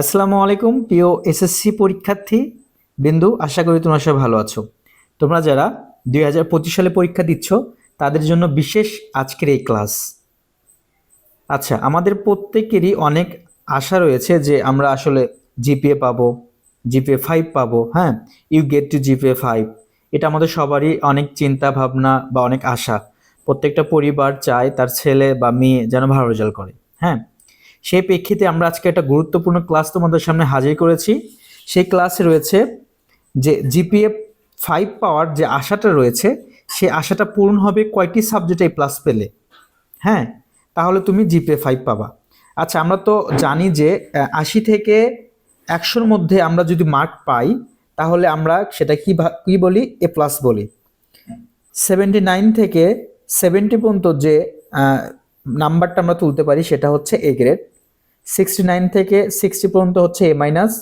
আসসালামু আলাইকুম, প্রিয় এসএসসি পরীক্ষার্থী বিন্দু, আশা করি তোমরা সবাই ভালো আছো। তোমরা যারা দুই হাজার পঁচিশ সালে পরীক্ষা দিচ্ছ, তাদের জন্য বিশেষ আজকের এই ক্লাস। আচ্ছা আমাদের প্রত্যেকেরই অনেক আশা রয়েছে যে আমরা আসলে জিপিএ পাবো, জিপিএ ফাইভ পাবো হ্যাঁ? You get to GPA five. এটা আমাদের সবারই অনেক চিন্তা ভাবনা বা অনেক আশা। প্রত্যেকটা পরিবার চায় তার ছেলে বা মেয়ে যেন ভালো রেজাল্ট করে হ্যাঁ? সেই প্রেক্ষিতে আমরা আজকে একটা গুরুত্বপূর্ণ ক্লাস তোমাদের সামনে হাজির করেছি। সেই ক্লাসে রয়েছে যে জিপিএ ফাইভ পাওয়ার যে আশাটা রয়েছে, সেই আশাটা পূরণ হবে কয়টি সাবজেক্টে প্লাস পেলে? হ্যাঁ তাহলে তুমি জিপিএ ফাইভ পাবা। আচ্ছা আমরা তো জানি যে আশি থেকে একশোর মধ্যে আমরা যদি মার্ক পাই, তাহলে আমরা সেটা কি কি বলি? এ প্লাস বলি। সেভেন্টি নাইন থেকে সেভেন্টি পর্যন্ত যে নাম্বারটা আমরা তুলতে পারি, সেটা হচ্ছে এ গ্রেড সিক্সটি নাইন থেকে সিক্সটি পর্যন্ত হচ্ছে এ মাইনাস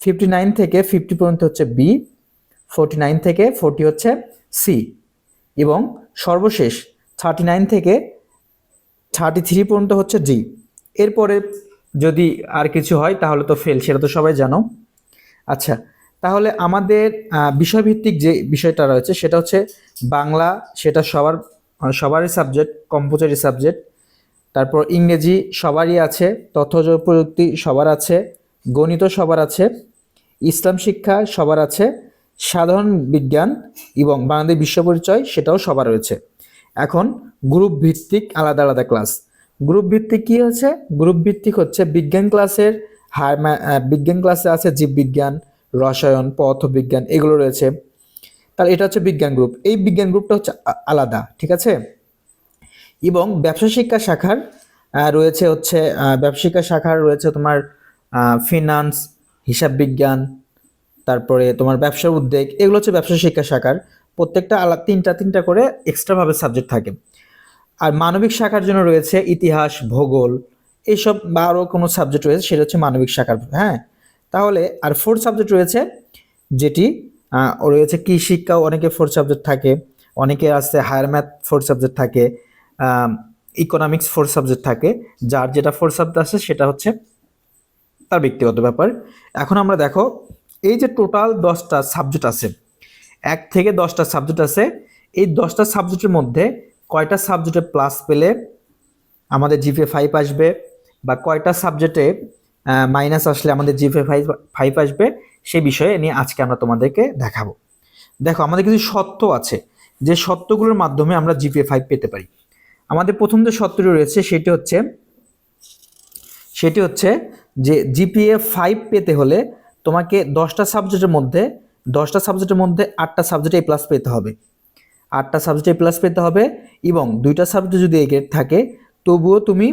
ফিফটি নাইন থেকে ফিফটি পর্যন্ত হচ্ছে বি ফোরটি নাইন থেকে ফোরটি হচ্ছে সি এবং সর্বশেষ থার্টি নাইন থেকে থার্টি থ্রি পর্যন্ত হচ্ছে ডি এরপরে যদি আর কিছু হয়, তাহলে তো ফেল সেটা তো সবাই জানো। আচ্ছা তাহলে আমাদের বিষয়ভিত্তিক যে বিষয়টা রয়েছে, সেটা হচ্ছে বাংলা, সেটা সবার, সবারই সাবজেক্ট কম্পালসারি সাবজেক্ট তারপর ইংরেজি সবারই আছে, তথ্য প্রযুক্তি সবার আছে, গণিত সবার আছে, ইসলাম শিক্ষা সবার আছে, সাধারণ বিজ্ঞান এবং বাংলাদেশ বিশ্ব পরিচয় সেটাও সবার রয়েছে। এখন গ্রুপ ভিত্তিক আলাদা আলাদা ক্লাস গ্রুপ ভিত্তিক কি হচ্ছে? গ্রুপ ভিত্তিক হচ্ছে বিজ্ঞান ক্লাসের হার বিজ্ঞান ক্লাসে আছে জীববিজ্ঞান, রসায়ন, পদার্থবিজ্ঞান, এগুলো রয়েছে। তাহলে এটা হচ্ছে বিজ্ঞান গ্রুপ এই বিজ্ঞান গ্রুপটা হচ্ছে আলাদা, ঠিক আছে? এবং ব্যবসা শিক্ষা শাখার রয়েছে হচ্ছে ব্যবসা শিক্ষা শাখার রয়েছে তোমার ফিনান্স হিসাব বিজ্ঞান, তারপরে তোমার ব্যবসা উদ্যোগ, এগুলো হচ্ছে ব্যবসা শিক্ষা শাখার। প্রত্যেকটা আলাদা তিনটা তিনটা করে এক্সট্রাভাবে সাবজেক্ট থাকে। আর মানবিক শাখার জন্য রয়েছে ইতিহাস, ভূগোল, এইসব বা আরও কোনো সাবজেক্ট রয়েছে, সেটা হচ্ছে মানবিক শাখার। হ্যাঁ তাহলে আর ফোর্থ সাবজেক্ট রয়েছে, যেটি রয়েছে কি শিক্ষাও অনেকে ফোর্থ সাবজেক্ট থাকে, অনেকে আছে হায়ার ম্যাথ ফোর্থ সাবজেক্ট থাকে ইকোনমিক্স ফোর সাবজেক্ট থাকে। যার যেটা ফোর সাবজেক্ট আছে, সেটা হচ্ছে তার ব্যক্তিগত ব্যাপার। এখন আমরা দেখো, এই যে টোটাল দশটা সাবজেক্ট আছে, এক থেকে দশটা সাবজেক্ট আছে, এই দশটা সাবজেক্টের মধ্যে কয়টা সাবজেক্টে প্লাস পেলে আমাদের জিপে ফাইভ আসবে? বা কয়টা সাবজেক্টে মাইনাস আসলে আমাদের জিপে ফাইভ ফাইভ আসবে? সেই বিষয়ে নিয়ে আজকে আমরা তোমাদেরকে দেখাবো। দেখো, আমাদের কিছু সত্য আছে। যে সত্যগুলোর মাধ্যমে আমরা জিপিএ ফাইভ পেতে পারি। আমাদের প্রথম যে সত্যটি রয়েছে সেটি হচ্ছে সেটি হচ্ছে যে জিপিএ ফাইভ পেতে হলে তোমাকে দশটা সাবজেক্টের মধ্যে, দশটা সাবজেক্টের মধ্যে আটটা সাবজেক্টে এ প্লাস পেতে হবে। আটটা সাবজেক্টে প্লাস পেতে হবে এবং দুইটা সাবজেক্ট যদি এ থাকে, তবুও তুমি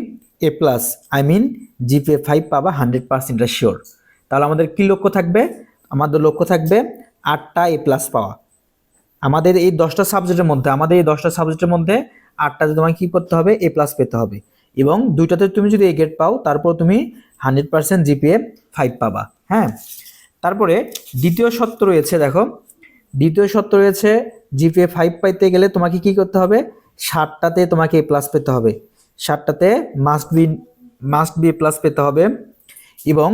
A plus I mean GPA five পাবা হান্ড্রেড পার্সেন্ট শিওর তাহলে আমাদের কী লক্ষ্য থাকবে? আমাদের লক্ষ্য থাকবে আটটা এ প্লাস পাওয়া। আমাদের এই দশটা সাবজেক্টের মধ্যে, আমাদের এই দশটা সাবজেক্টের মধ্যে আটটাতে তোমাকে কী করতে হবে? এ প্লাস পেতে হবে। এবং দুইটাতে তুমি যদি এ গ্রেড পাও, তারপর তুমি হান্ড্রেড পার্সেন্ট জিপিএ ফাইভ পাবা। হ্যাঁ? তারপরে দ্বিতীয় সত্য রয়েছে, দেখো। দ্বিতীয় সত্য রয়েছে জিপিএ ফাইভ পাইতে গেলে তোমাকে কি করতে হবে? ষাটটাতে তোমাকে এ প্লাস পেতে হবে। ষাটটাতে must be must be A plus পেতে হবে। এবং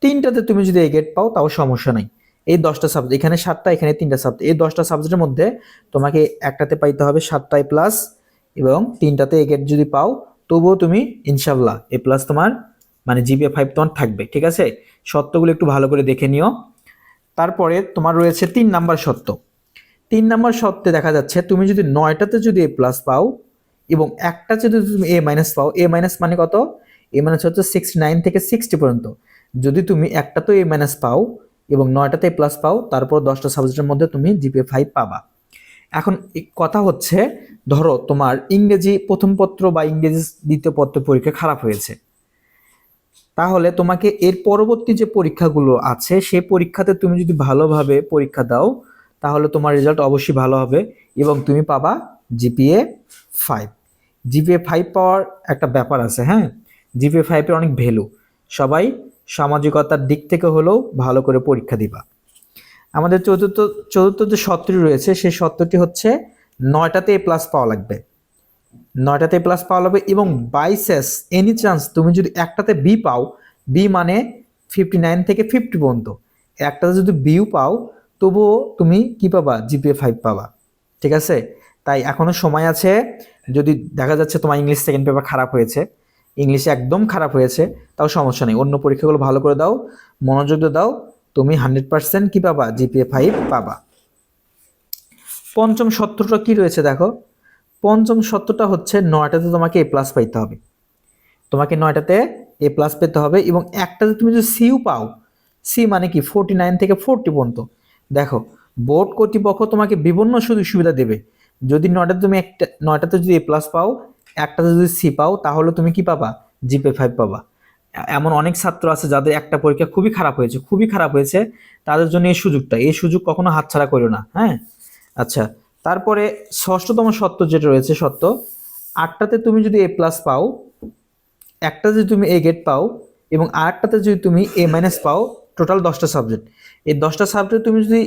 তিনটাতে তুমি যদি এ গ্রেড পাও, তাও সমস্যা নাই। এই দশটা সাবজেক্ট এখানে সাতটা, এখানে তিনটা সাবজেক্ট এই দশটা সাবজেক্টের মধ্যে তোমাকে একটাতে পাইতে হবে সাতটায় প্লাস এবং তিনটাতে এ যদি পাও, তবুও তুমি ইনশাল্লাহ এ প্লাস তোমার মানে জিপিএ ফাইভ তোমার থাকবে, ঠিক আছে? সত্যগুলো একটু ভালো করে দেখে নিও। তারপরে তোমার রয়েছে তিন নাম্বার সত্য। তিন নাম্বার সত্যে দেখা যাচ্ছে, তুমি যদি নয়টাতে যদি এ প্লাস পাও এবং একটাতে যদি তুমি এ মাইনাস পাও এ মাইনাস মানে কত? এ মাইনাস হচ্ছে সিক্সটি নাইন থেকে সিক্সটি পর্যন্ত। যদি তুমি একটাতেও এ মাইনাস পাও এবং নয়টাতে এ প্লাস পাও, তারপর দশটা সাবজেক্টের মধ্যে তুমি জিপিএ ফাইভ পাবা। এখন কথা হচ্ছে, ধরো তোমার ইংরেজি প্রথম পত্র বা ইংরেজি দ্বিতীয় পত্র পরীক্ষা খারাপ হয়েছে। তাহলে তোমাকে এর পরবর্তী যে পরীক্ষাগুলো আছে, সেই পরীক্ষাতে তুমি যদি ভালোভাবে পরীক্ষা দাও, তাহলে তোমার রেজাল্ট অবশ্যই ভালো হবে এবং তুমি পাবা জিপিএ ফাইভ জিপিএ ফাইভ পাওয়ার একটা ব্যাপার আছে হ্যাঁ? জিপিএ ফাইভের অনেক ভ্যালু সবাই সামাজিকতার দিক থেকে হলেও ভালো করে পরীক্ষা দিবা। আমাদের চতুর্থ চতুর্থ যে সত্যটি রয়েছে, সেই সত্যটি হচ্ছে নয়টাতে এ প্লাস পাওয়া লাগবে। নয়টাতে এ প্লাস পাওয়া লাগবে এবং বাইসেস এনি চান্স তুমি যদি একটাতে বি পাও বি মানে ফিফটি নাইন থেকে ফিফটি পর্যন্ত। একটাতে যদি বিও পাও, তবুও তুমি কি পাবা? জিপিএ ফাইভ পাবা। ঠিক আছে? তাই এখনও সময় আছে। যদি দেখা যাচ্ছে তোমার ইংলিশ সেকেন্ড পেপার খারাপ হয়েছে ইংলিশে একদম খারাপ হয়েছে, তাও সমস্যা নেই। অন্য পরীক্ষাগুলো ভালো করে দাও, মনোযোগ দাও তুমি হান্ড্রেড পার্সেন্ট কী পাবা? জিপিএ ফাইভ পাবা। পঞ্চম সত্যটা কি রয়েছে দেখো? পঞ্চম সত্যটা হচ্ছে নয়টাতে তোমাকে এ প্লাস পাইতে হবে। তোমাকে নয়টাতে এ প্লাস পেতে হবে এবং একটাতে তুমি যদি সিও পাও সি মানে কি? ফোরটি নাইন থেকে ফোরটি পর্যন্ত। দেখো, বোর্ড কর্তৃপক্ষ তোমাকে বিভিন্ন সুযোগ সুবিধা দেবে। যদি নয়টাতে তুমি একটা, নয়টাতে যদি এ প্লাস পাও, একটাতে যদি সি পাও, তাহলে তুমি কি পাবা? জিপে ফাইভ পাবা। এমন অনেক ছাত্র আছে যাদের একটা পরীক্ষা খুবই খারাপ হয়েছে, খুবই খারাপ হয়েছে, তাদের জন্য এই সুযোগটা, এই সুযোগ কখনো হাতছাড়া করো না হ্যাঁ? আচ্ছা তারপরে ষষ্ঠতম সত্য যেটা রয়েছে, সত্য, আটটাতে তুমি যদি এ প্লাস পাও, একটা যদি তুমি এ গেট পাও এবং আরেকটাতে যদি তুমি এ মাইনাস পাও টোটাল দশটা সাবজেক্ট এই দশটা সাবজেক্ট তুমি যদি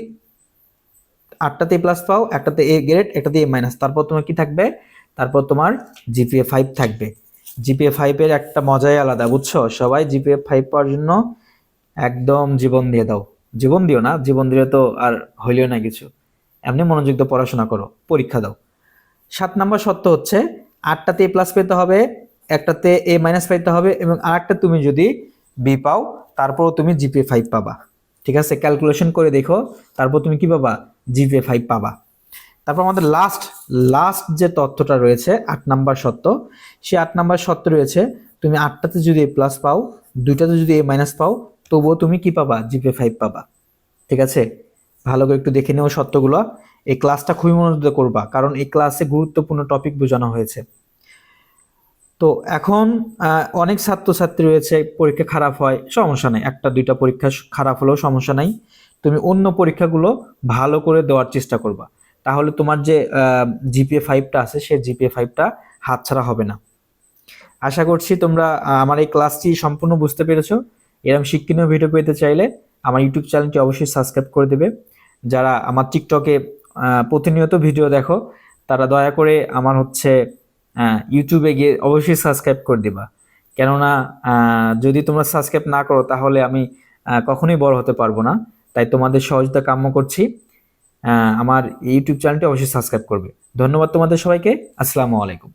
আটটাতে এ প্লাস পাও, একটাতে এ গ্রেড একটাতে এ মাইনাস তারপর তোমার কি থাকবে? তারপর তোমার জিপিএ ফাইভ থাকবে। জিপিএ ফাইভের একটা মজাই আলাদা, বুঝছ? সবাই জিপিএ ফাইভ পাওয়ার জন্য একদম জীবন দিয়ে দাও। জীবন দিও না, জীবন দিলে তো আর হইলেও না কিছু। এমনি মনোযোগ দিয়ে পড়াশোনা করো, পরীক্ষা দাও। সাত নাম্বার সত্য হচ্ছে, আটটাতে এ প্লাস পেতে হবে, একটাতে এ মাইনাস পাইতে হবে এবং আরেকটা তুমি যদি বি পাও, তারপরও তুমি জিপিএ ফাইভ পাবা। ঠিক আছে? ক্যালকুলেশন করে দেখো, তারপর তুমি কি পাবা? জিপিএ ফাইভ পাবা। তারপর আমাদের লাস্ট লাস্ট যে তথ্যটা রয়েছে, আট নাম্বার সত্য সে আট নাম্বার সত্য রয়েছে, তুমি আটটাতে যদি এ প্লাস পাও, দুইটাতে যদি এ মাইনাস পাও, তবুও তুমি কি পাবা? জিপিএ ফাইভ পাবা। ঠিক আছে? ভালো করে একটু দেখে নেও সত্যগুলো। এই ক্লাসটা খুবই মনোযোগ করবা, কারণ এই ক্লাসে গুরুত্বপূর্ণ টপিক বোঝানো হয়েছে। তো এখন অনেক ছাত্রছাত্রী রয়েছে, পরীক্ষা খারাপ হয়, সমস্যা নেই। একটা, দুইটা পরীক্ষা খারাপ হলেও সমস্যা নাই। তুমি অন্য পরীক্ষাগুলো ভালো করে দেওয়ার চেষ্টা করবা। তাহলে তোমার যে জিপিএ ফাইভটা আছে, সে জিপিএ ফাইভটা হাতছাড়া হবে না। আশা করছি তোমরা আমার এই ক্লাসটি সম্পূর্ণ বুঝতে পেরেছ। এরকম শিক্ষণীয় ভিডিও পেতে চাইলে আমার ইউটিউব চ্যানেলটি অবশ্যই সাবস্ক্রাইব করে দেবে। যারা আমার টিকটকে প্রতিনিয়ত ভিডিও দেখো, তারা দয়া করে আমার হচ্ছে ইউটিউবে গিয়ে অবশ্যই সাবস্ক্রাইব করে দিবা। কেননা যদি তোমরা সাবস্ক্রাইব না করো, তাহলে আমি কখনোই বড় হতে পারব না। তাই তোমাদের সহযোগিতা কাম্য করছি। আমার ইউটিউব চ্যানেলটি অবশ্যই সাবস্ক্রাইব করবে। ধন্যবাদ তোমাদের সবাইকে। আসসালামু আলাইকুম।